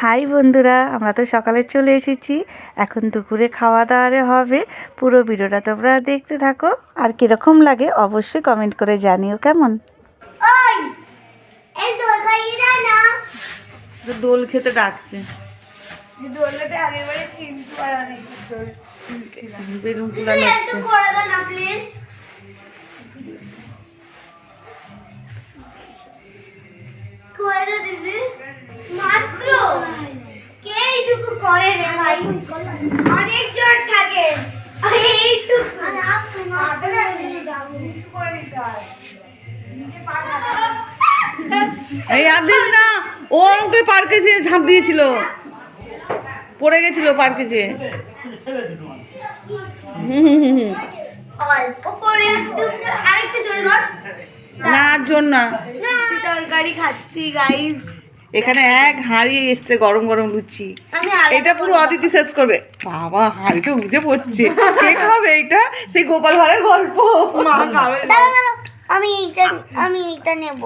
High বন্ধুরা আমরা তো সকালে চলে এসেছি। এখন দুপুরে খাওয়া দাওয়ারে হবে। পুরো ভিডিওটা তোমরা দেখতে থাকো। আর কীরকম লাগে অবশ্যই কমেন্ট করে জানিও কেমন? দোল খেতে ডাকছে। বেলুন দিদি। মাত্র? কে এইটুকু করে রে ভাই? অনেক জোর থাকে। এই আদিস না। ও আমাকে পার্কে যেয়ে ঝাঁপ দিয়েছিল। পড়ে গেছিল পার্কে হুম। অল্প করে একটু। আরেকটু জোরে ধর। না জোর না। তরকারি খাচ্ছি গাইস এখানে এক হাঁড়ি এসছে গরম গরম লুচি। এটা পুরো অদিতি শেষ করবে। বাবা হাঁড়ি তো বুঝে পড়ছে। কে খাবে এটা? সেই গোপাল ভাঁড়ের গল্প। মা খাবে। আমি এইটা আমি এইটা নেব।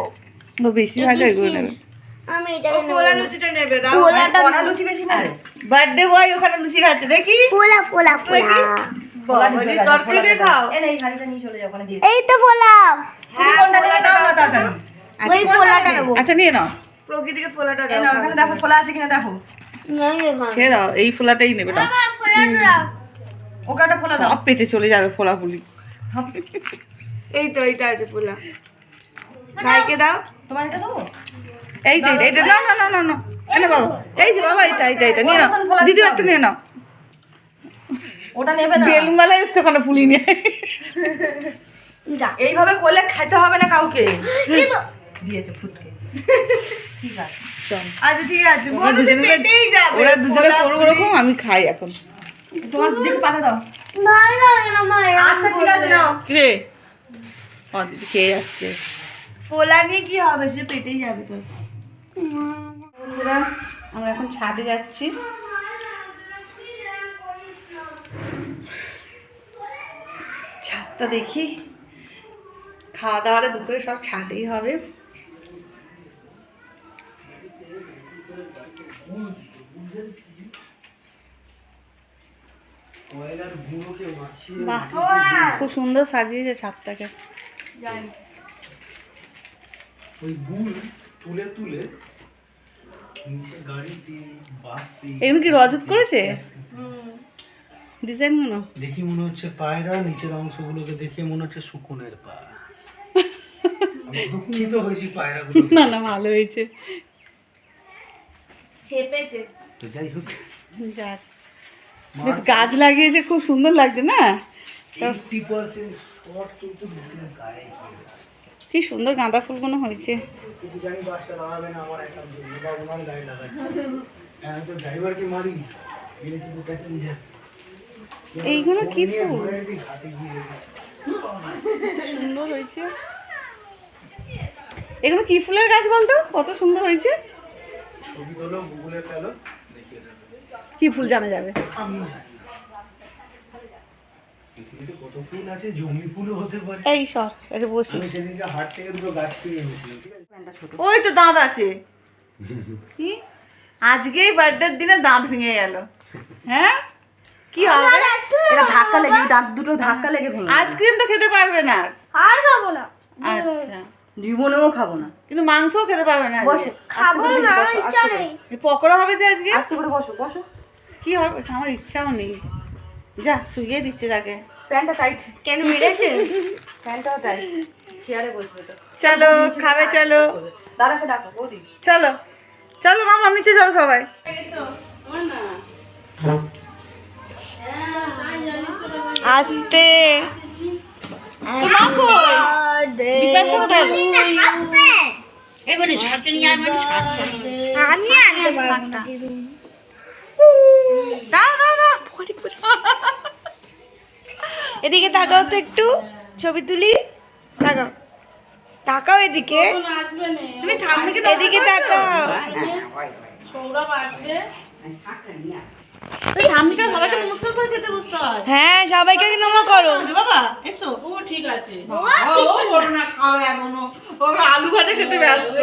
ও বেশি ভাজা এগুলো নেবে। বার্থডে বয় ওখানে লুচি খাচ্ছে দেখি? দিয়ে খাও। এই তো হ্যাঁ, পোলাটা নেব। আচ্ছা নিয়ে নাও। প্রকৃতিকে ফোলাটা দাও দেখো খোলা আছে কিনা দেখো। ছেড়ে দাও এই ফোলাটাই নেবে না দাও। ওকে একটা খোলা দাও। পেটে চলে যাবে ফোলা ফুলি এই তো এইটা আছে পোলা ভাইকে দাও। তোমার এটা দেবো? এই তো এইটা না না না না না এনে বাবা এই যে বাবা এটা এটা এটা নিয়ে নাও। দিদি হাতে নিয়ে নাও। ওটা নেবে না। বেলুন মালা এসছে ওখানে ফুলি নিয়ে। এইভাবে করলে খাইতে হবে না কাউকে। দিয়েছে ফুটকে। ঠিক আছে চল। আচ্ছা ঠিক আছে ওরা দুজনে ওরা দুজনে করব ওরকম আমি খাই এখন। তোমার দিকে পাতা দাও। লাগে না আমার আচ্ছা ঠিক আছে নাও। রে ও দিদি খেয়ে যাচ্ছে পোলা নিয়ে কি হবে? সে পেটেই যাবে তোর বন্ধুরা আমরা এখন ছাদে যাচ্ছি। ছাদটা দেখি। খাওয়া দাওয়ারে দুপুরে সব ছাদেই হবে। খুব সুন্দর সাজিয়েছে ছাদটাকে। ওই গুড় তুলে তুলে নিচে গাড়িতে বাসে এগুলো কি রজত করেছে? ডিজাইনগুলো দেখি মনে হচ্ছে পায়রা নিচের অংশগুলোকে দেখে মনে হচ্ছে শুকুনের পা। দুঃখিত হয়েছি পায়রাগুলো না না ভালো হয়েছে। ছেপেছে তো যাই হোক। যাক। বেশ গাছ লাগিয়েছে খুব সুন্দর লাগছে না। কি সুন্দর গাঁদা ফুলগুলো হয়েছে। হ্যাঁ এইগুলো কি ফুল? সুন্দর হয়েছে। এগুলো কি ফুলের গাছ বলতো? কত সুন্দর হয়েছে। ছবি তোলো গুগলে ফেলো দেখিয়ে দেবে। কি ফুল জানা যাবে? আমিও জানি না। পৃথিবীতে কত ফুল আছে? জমি ফুলও হতে পারে। এই সর এটা বসি। আমি সেদিনকে হাট থেকে দুটো গাছ কিনে এনেছিলাম ঠিক আছে? ওই তো দাঁত আছে। কি? আজকেই বার্থডের দিনে দাঁত ভেঙে গেল। হ্যাঁ? কি হবে? এটা ধাক্কা লেগে দাঁত দুটো ধাক্কা লেগে ভেঙে আইসক্রিম তো খেতে পারবে না আর খাব না। আচ্ছা। জীবনেও খাব না। কিন্তু মাংসও খেতে পারবে না। বসো খাব না ইচ্ছা নেই। পকোড়া হবে যে আজকে? আস্তে করে বসো বসো। কি হবে? আমার ইচ্ছাও নেই। যা শুইয়ে দিচ্ছে তাকে। প্যান্টটা টাইট কেন মেরেছে? প্যান্টটাও টাইট চেয়ারে বসবে তো। চলো খাবে চলো। দাদাকে ডাকো বৌদি। চলো চলো মামা নিচে চলো সবাই। আসতে। এদিকে তাকাও তো একটু, ছবি তুলি। তাকাও। তাকাও এদিকে। এদিকে তাকাও। ঠাম্মিকে সবাইকে নমস্কার করে খেতে হয় হ্যাঁ সবাইকে নমস্কার করো। বাবা এসো। ও ঠিক আছে। ও বড় না খাও এখনও। ও আলু ভাজা খেতে ব্যস্ত।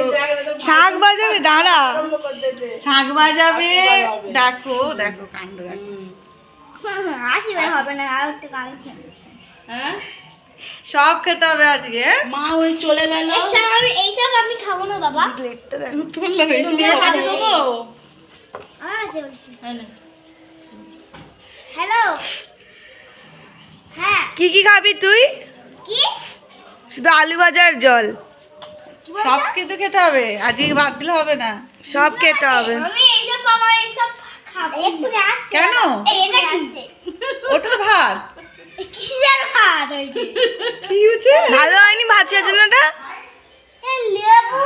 শাক বাজাবে দাঁড়া। শাক বাজাবে দেখো দেখো কাণ্ড দেখো। হবে না আর একটু হ্যাঁ? সব খেতে হবে আজকে হ্যাঁ? মা ওই চলে গেল। এইসব আমি আমি খাব না বাবা। আমার আছে বলছি হ্যালো। হ্যাঁ। কি কি খাবি তুই? কি? শুধু আলু ভাজার জল। সব কিন্তু খেতে হবে আজকে ভাত দিলে হবে না। সব খেতে হবে। আমি এইসব বাবা এইসব খাব। কেন? এটা কি ওটা তো ভাত। কিসের ভাত? হয়েছে কি হয়েছে ভালো হয়নি ভাত লেবু।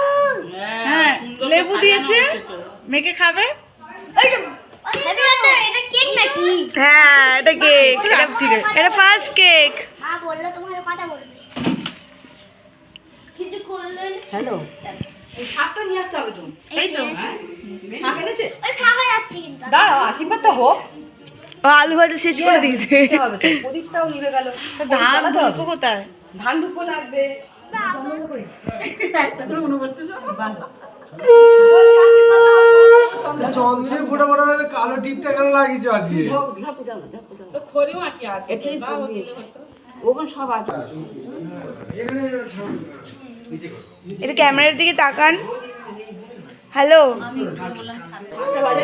হ্যাঁ লেবু দিয়েছে। মেখে খাবে? ওই হ্যাঁ এটা কেক ফার্স্ট কেক হবে তো হোক আলু ভাজা শেষ করে দিয়েছে ধান কোথায় ধান লাগবে চন্দ্রের ফোটা ফোটা কালো টিপটা কেন লাগিয়েছো আজকে? ওখানে সব আছে। এটা ক্যামেরার দিকে তাকান। হ্যালো? বাজে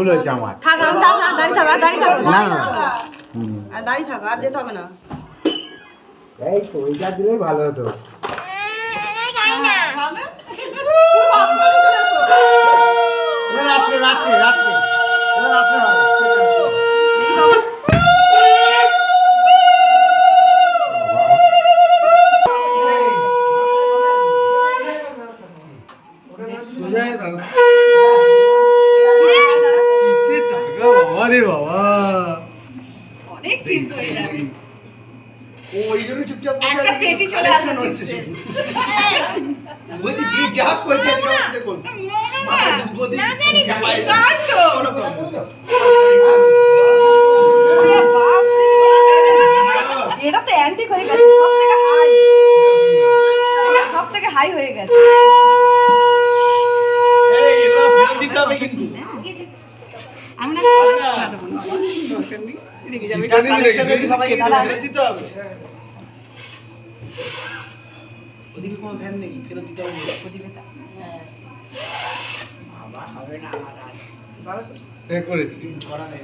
ভালো হয়েছে আমার। থাক আমি থাক না দাঁড়িয়ে থাক আর দাঁড়িয়ে থাক। না না আর দাঁড়িয়ে থাক আর যেতে হবে না। এই তো ওইটা দিলেই ভালো হতো। এটা রাত্রে রাত্রে রাত্রে। রাত্রে হবে চিপসের। শুধু। বলছি যে করছে। মাথায় দিয়ে। এটা তো অ্যান্টিক হয়ে গেছে সব থেকে হাই সব থেকে হাই হয়ে গেছে। আমি না না, ফেরত দিতে হবে। ওদিকে কোনো ধ্যান নেই ফেরত দিতে হবে হ্যাঁ, করেছি। করা নেই।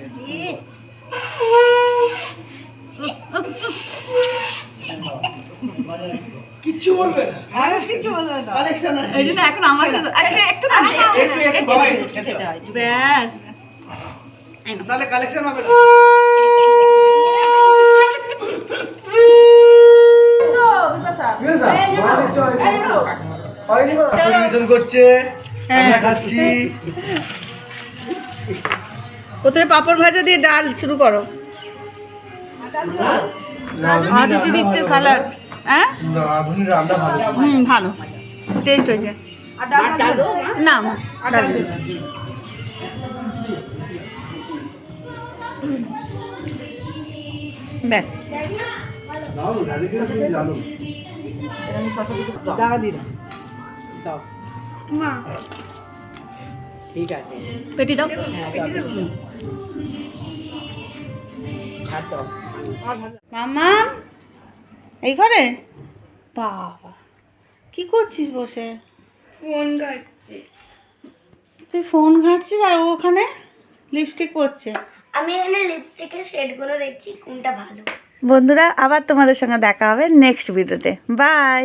কিচ্ছু বলবে না। আর কিছু বলবে না। কালেকশন আছে। এখন আমার একটু একটু একটু একটু বাবা খেতে হবে। ব্যাস। নাহলে কালেকশন হবে না? করছে খাচ্ছি। প্রথমে পাপড় ভাজা দিয়ে ডাল শুরু করো। দিদি দিচ্ছে স্যালাড হ্যাঁ? ভালো হুম ভালো। টেস্ট হয়েছে। না ডাল ব্যাস। দাও রাজি দাও। ঠিক আছে। পেটি দাও। মামা এই ঘরে? বাবা কি করছিস বসে? ফোন ঘাটছি। তুই ফোন ঘাঁটছিস আর ওখানে লিপস্টিক পরছে। আমি এখানে লিপস্টিকের শেডগুলো দেখছি কোনটা ভালো। বন্ধুরা আবার তোমাদের সঙ্গে দেখা হবে নেক্সট ভিডিওতে বাই